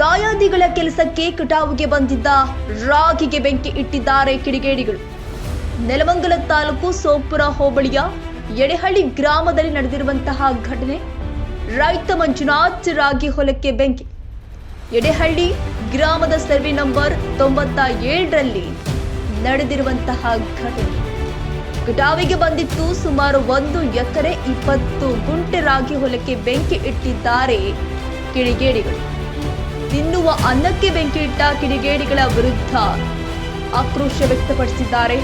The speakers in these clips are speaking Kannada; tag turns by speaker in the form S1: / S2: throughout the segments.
S1: ದಾಯಾದಿಗಳ ಕೆಲಸಕ್ಕೆ ಕಟಾವಿಗೆ ಬಂದಿದ್ದ ರಾಗಿಗೆ ಬೆಂಕಿ ಇಟ್ಟಿದ್ದಾರೆ ಕಿಡಿಗೇಡಿಗಳು. ನೆಲಮಂಗಲ ತಾಲೂಕು ಸೋಪುರ ಹೋಬಳಿಯ ಎಡೆಹಳ್ಳಿ ಗ್ರಾಮದಲ್ಲಿ ನಡೆದಿರುವಂತಹ ಘಟನೆ. ರೈತ ಮಂಜುನಾಥ್ ರಾಗಿ ಹೊಲಕ್ಕೆ ಬೆಂಕಿ. ಎಡೆಹಳ್ಳಿ ಗ್ರಾಮದ ಸರ್ವೆ ನಂಬರ್ ತೊಂಬತ್ತ ಏಳರಲ್ಲಿ ನಡೆದಿರುವಂತಹ ಘಟನೆ. ಕಟಾವಿಗೆ ಬಂದಿತ್ತು ಸುಮಾರು ಒಂದು ಎಕರೆ ಇಪ್ಪತ್ತು ಗುಂಟೆ ರಾಗಿ ಹೊಲಕ್ಕೆ ಬೆಂಕಿ ಇಟ್ಟಿದ್ದಾರೆ ಕಿಡಿಗೇಡಿಗಳು. ತಿನ್ನುವ ಅನ್ನಕ್ಕೆ ಬೆಂಕಿ ಇಟ್ಟ ಕಿಡಿಗೇಡಿಗಳ ವಿರುದ್ಧ ಆಕ್ರೋಶ ವ್ಯಕ್ತಪಡಿಸಿದ್ದಾರೆ.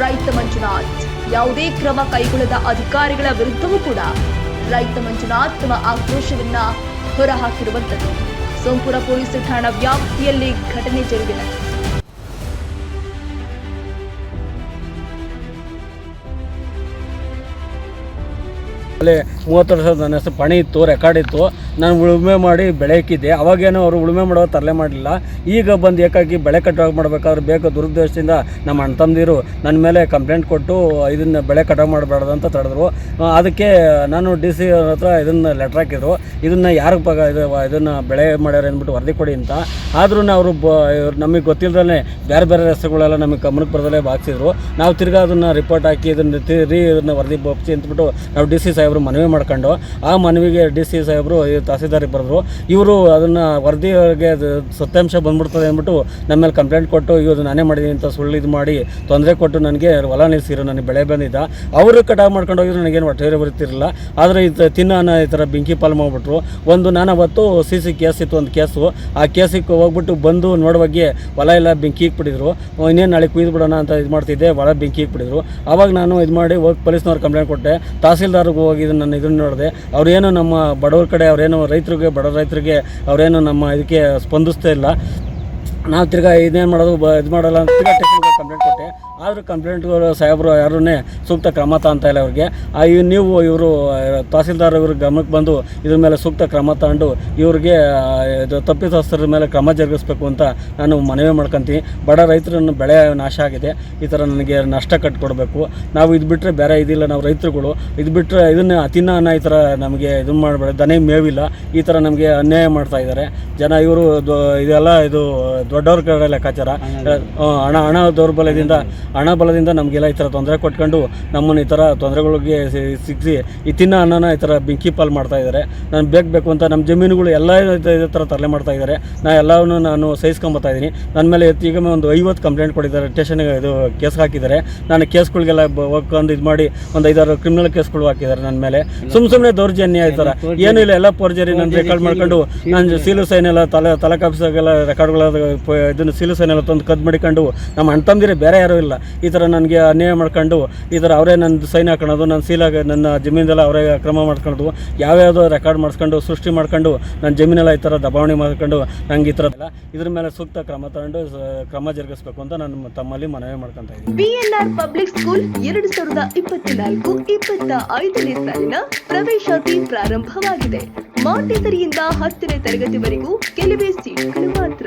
S1: ರೈತ ಮಂಜುನಾಥ್, ಯಾವುದೇ ಕ್ರಮ ಕೈಗೊಳ್ಳದ ಅಧಿಕಾರಿಗಳ ವಿರುದ್ಧವೂ ಕೂಡ ರೈತ ಮಂಜುನಾಥ್ ತಮ್ಮ ಆಕ್ರೋಶವನ್ನ ಹೊರಹಾಕಿರುವಂತದ್ದು ಸೋಂಪುರ ಪೊಲೀಸ್ ಠಾಣಾ ವ್ಯಾಪ್ತಿಯಲ್ಲಿ ಘಟನೆ ಜರುಗಿದೆ.
S2: ಅಲ್ಲಿ ಮೂವತ್ತು ವರ್ಷದ ನನ್ನ ಹೆಸರು ಪಣಿ ಇತ್ತು ರೆಕಾರ್ಡ್ ಇತ್ತು. ನಾನು ಉಳುಮೆ ಮಾಡಿ ಬೆಳೆ ಇಕ್ಕಿದ್ದೆ ಅವಾಗೇನು ಅವರು ಉಳುಮೆ ಮಾಡೋ ತರಲೆ ಮಾಡಲಿಲ್ಲ. ಈಗ ಬಂದು ಏಕಾಗಿ ಬೆಳೆ ಕಟಾವು ಮಾಡಬೇಕಾದ್ರೆ ಬೇಕು. ದುರುದ್ದೇಶದಿಂದ ನಮ್ಮ ಅಣ್ಣ ತಮ್ಮದಿರು ನನ್ನ ಮೇಲೆ ಕಂಪ್ಲೇಂಟ್ ಕೊಟ್ಟು ಇದನ್ನು ಬೆಳೆ ಕಟಾವು ಮಾಡಬಾರ್ದು ಅಂತ ತಡೆದ್ರು. ಅದಕ್ಕೆ ನಾನು ಡಿ ಸಿ ಅವ್ರ ಹತ್ರ ಇದನ್ನು ಲೆಟ್ರ್ ಹಾಕಿದ್ರು. ಇದನ್ನು ಯಾರಿಗೆ ಪಗ ಇದು, ಇದನ್ನು ಬೆಳೆ ಮಾಡ್ಯಾರ ಅಂದ್ಬಿಟ್ಟು ವರದಿ ಕೊಡಿ ಅಂತ. ಆದ್ರೂ ಅವರು ಬ ನಮಗೆ ಗೊತ್ತಿಲ್ಲದೇ ಬೇರೆ ಬೇರೆ ರಸ್ತೆಗಳೆಲ್ಲ ನಮಗೆ ಗಮನಕ್ಕೆ ಬರದಲ್ಲೇ ಬಾಕ್ಸಿದ್ರು. ನಾವು ತಿರ್ಗಾ ಅದನ್ನು ರಿಪೋರ್ಟ್ ಹಾಕಿ ಇದನ್ನು ತಿರಿ ಇದನ್ನು ವರದಿ ಒಪ್ಪಿಸಿ ಅಂತ್ಬಿಟ್ಟು ನಾವು ಡಿ ಸಿ ಮನವಿ ಮಾಡ್ಕೊಂಡು, ಆ ಮನವಿಗೆ ಡಿ ಸಿ ಸಾಹೇಬರು ತಹಸೀಲ್ದಾರಿಗೆ ಬರೆದ್ರು. ಇವರು ಅದನ್ನು ವರದಿಗೆ ಸತ್ಯಾಂಶ ಬಂದ್ಬಿಡ್ತದೆ ಅಂದ್ಬಿಟ್ಟು ನಮ್ಮ ಮೇಲೆ ಕಂಪ್ಲೇಂಟ್ ಕೊಟ್ಟು ಇವರು ನಾನೇ ಮಾಡಿದ್ದೀನಿ ಅಂತ ಸುಳ್ಳು ಇದು ಮಾಡಿ, ತೊಂದರೆ ಕೊಟ್ಟು ನನಗೆ ಹೊಲ ನಿಲ್ಲಿಸಿರು ನನಗೆ ಬೆಳೆ ಬಂದಿದ್ದ. ಅವರು ಕಟಾವು ಮಾಡ್ಕೊಂಡು ಹೋಗಿದ್ರು, ನನಗೇನು ಹೊಟ್ಟೆ ಬರುತ್ತಿರಲಿಲ್ಲ. ಆದರೆ ಇದು ತಿನ್ನ ಈ ಥರ ಬೆಂಕಿ ಪಾಲು ಮಾಡಿಬಿಟ್ರು. ಒಂದು ನಾನು ಅವತ್ತು ಸಿ ಸಿ ಕೇಸ್ ಇತ್ತು, ಒಂದು ಕೇಸು. ಆ ಕೇಸಿಗೆ ಹೋಗ್ಬಿಟ್ಟು ಬಂದು ನೋಡುವಾಗೆ ಹೊಲ ಎಲ್ಲ ಬೆಂಕಿ ಇಕ್ಬಿಟ್ಟಿದ್ರು ಇನ್ನೇನು ನಾಳೆ ಕುಯ್ದು ಬಿಡೋಣ ಅಂತ ಇದು ಮಾಡ್ತಿದ್ದೆ, ಹೊಲ ಬೆಂಕಿ ಇಕ್ಬಿಟ್ಟಿದ್ರು ಆವಾಗ ನಾನು ಇದು ಮಾಡಿ ಹೋಗಿ ಪೊಲೀಸ್ನವ್ರು ಕಂಪ್ಲೇಂಟ್ ಕೊಟ್ಟೆ. ತಹಸೀಲ್ದಾರ್ಗೆ ಹೋಗಿ ಇದನ್ನು ನಾನು ಇದನ್ನು ನೋಡಿದೆ. ಅವರೇನು ನಮ್ಮ ಬಡವ್ರ ಕಡೆ ಅವರೇನು ರೈತರಿಗೆ, ಬಡ ರೈತರಿಗೆ ಅವರೇನು ನಮ್ಮ ಇದಕ್ಕೆ ಸ್ಪಂದಿಸ್ತಾ ಇಲ್ಲ. ನಾವು ತಿರ್ಗಾ ಇದೇನು ಮಾಡೋದು, ಬ, ಇದು ಮಾಡಲ್ಲ ಅಂತ ತಿರ್ಗಾ ಟೆಕ್ನಿಕಲ್ ಕಂಪ್ಲೇಂಟ್ ಕೊಟ್ಟೆ. ಆದರೂ ಕಂಪ್ಲೇಂಟ್ಗಳು ಸಾಹೇಬರು ಯಾರೂ ಸೂಕ್ತ ಕ್ರಮ ತಗೊಂತ ಇಲ್ಲ ಅವ್ರಿಗೆ ನೀವು, ಇವರು ತಹಸೀಲ್ದಾರ್ ಇವ್ರ ಗಮನಕ್ಕೆ ಬಂದು ಇದ್ರ ಮೇಲೆ ಸೂಕ್ತ ಕ್ರಮ ತಗೊಂಡು ಇವ್ರಿಗೆ ಇದು ತಪ್ಪಿತಸ್ಥರ ಮೇಲೆ ಕ್ರಮ ಜರುಗಿಸ್ಬೇಕು ಅಂತ ನಾನು ಮನವಿ ಮಾಡ್ಕೊತೀನಿ. ಬಡ ರೈತರನ್ನು ಬೆಳೆ ನಾಶ ಆಗಿದೆ. ಈ ಥರ ನನಗೆ ನಷ್ಟ ಕಟ್ಕೊಡ್ಬೇಕು. ನಾವು ಇದು ಬಿಟ್ಟರೆ ಬೇರೆ ಇದಿಲ್ಲ. ನಾವು ರೈತರುಗಳು. ಇದು ಬಿಟ್ಟರೆ ಇದನ್ನು ಅತಿನ್ನ ಈ ಥರ ನಮಗೆ ಇದು ಮಾಡಬೇಡ. ದನ ಮೇವಿಲ್ಲ. ಈ ಥರ ನಮಗೆ ಅನ್ಯಾಯ ಮಾಡ್ತಾ ಇದ್ದಾರೆ ಜನ ಇವರು ಇದೆಲ್ಲ ಇದು ದೊಡ್ಡವ್ರ ಕಡೆ ಲೆಕ್ಕಾಚಾರ. ಹಣ ಹಣ ದೌರ್ಬಲ್ಯದಿಂದ ಹಣ ಬಲದಿಂದ ನಮಗೆಲ್ಲ ಈ ಥರ ತೊಂದರೆ ಕೊಟ್ಕೊಂಡು ನಮ್ಮನ್ನು ಈ ಥರ ತೊಂದರೆಗಳಿಗೆ ಸಿಕ್ಕಿಸಿ ಈ ತಿನ್ನ ಅನ್ನನ ಈ ಥರ ಬೆಂಕಿ ಪಾಲು ಮಾಡ್ತಾ ಇದ್ದಾರೆ. ನಾನು ಬೇಕು ಬೇಕು ಅಂತ ನಮ್ಮ ಜಮೀನುಗಳು ಎಲ್ಲ ಇದೇ ಥರ ತರಲೆ ಮಾಡ್ತಾ ಇದ್ದಾರೆ. ನಾನು ಎಲ್ಲವನ್ನು ನಾನು ಸಹಿಸ್ಕೊಂಬತ್ತಾ ಇದ್ದೀನಿ. ನನ್ನ ಮೇಲೆ ಈಗ ಒಂದು ಐವತ್ತು ಕಂಪ್ಲೇಂಟ್ ಕೊಟ್ಟಿದ್ದಾರೆ. ಸ್ಟೇಷನ್ಗೆ ಇದು ಕೇಸ್ ಹಾಕಿದ್ದಾರೆ. ನಾನು ಕೇಸ್ಗಳಿಗೆಲ್ಲ ಹೋಗ್ಕೊಂಡು ಇದು ಮಾಡಿ ಒಂದು ಐದಾರು ಕ್ರಿಮಿನಲ್ ಕೇಸ್ಗಳು ಹಾಕಿದ್ದಾರೆ ನನ್ನ ಮೇಲೆ. ಸುಮ್ಮ ಸುಮ್ಮನೆ ದೌರ್ಜನ್ಯ ಈ ಥರ. ಏನೂ ಇಲ್ಲ. ಎಲ್ಲ ಫೋರ್ಜರಿ ನಾನು ರೆಕಾರ್ಡ್ ಮಾಡ್ಕೊಂಡು ನಾನು ಸೀಲು ಸೈನ್ ಎಲ್ಲ ತಲೆ ತಲಕ್ ಆಫೀಸಾಗೆಲ್ಲ ರೆಕಾರ್ಡ್ಗಳ ಇದನ್ನು ಸೀಲು ಸೈನ್ ಎಲ್ಲ ತಂದು ಕದ್ದು ಮಾಡಿಕೊಂಡು ನಮ್ಮ ಅಣ್ಣ ತಮ್ಮದಿರೇ ಬೇರೆ ಯಾರೂ ಇಲ್ಲ. ಈ ಥರ ನನಗೆ ಅನ್ಯಾಯ ಮಾಡ್ಕೊಂಡು ಈ ಥರ ಅವರೇ ನನ್ನ ಸೈನ್ ಹಾಕೊಳ್ಳೋದು, ನನ್ನ ಸೀಲಾಗ ನನ್ನ ಜಮೀನೆಲ್ಲ ಅವರೇ ಕ್ರಮ ಮಾಡ್ಕೊಂಡು ಯಾವ್ಯಾವುದೋ ರೆಕಾರ್ಡ್ ಮಾಡಿಸ್ಕೊಂಡು, ಸೃಷ್ಟಿ ಮಾಡ್ಕೊಂಡು ನನ್ನ ಜಮೀನೆಲ್ಲ ಈ ಥರ ದಬಾವಣೆ ಮಾಡ್ಕೊಂಡು ನಂಗೆ ಈ ಥರ ಇದ್ರ ಮೇಲೆ ಸೂಕ್ತ ಕ್ರಮ ತಗೊಂಡು ಕ್ರಮ ಜರುಗಿಸ್ಬೇಕು ಅಂತ ನಾನು ತಮ್ಮಲ್ಲಿ ಮನವಿ ಮಾಡ್ಕೊಂತ ಇದ್ದೀನಿ.
S1: ಬಿಎನ್ಆರ್ ಪಬ್ಲಿಕ್ ಸ್ಕೂಲ್ ಎರಡು ಸಾವಿರದ ಇಪ್ಪತ್ನಾಲ್ಕು ಇಪ್ಪತ್ತ ಐದನೇ ಸಾಲಿನ ಪ್ರವೇಶಾತಿ ಪ್ರಾರಂಭವಾಗಿದೆ. ಮಾಂಟೇಸರಿಯಿಂದ ಹತ್ತನೇ ತರಗತಿವರೆಗೂ ಕೆಲವೇ ಸೀಟ್ಗಳು ಮಾತ್ರ.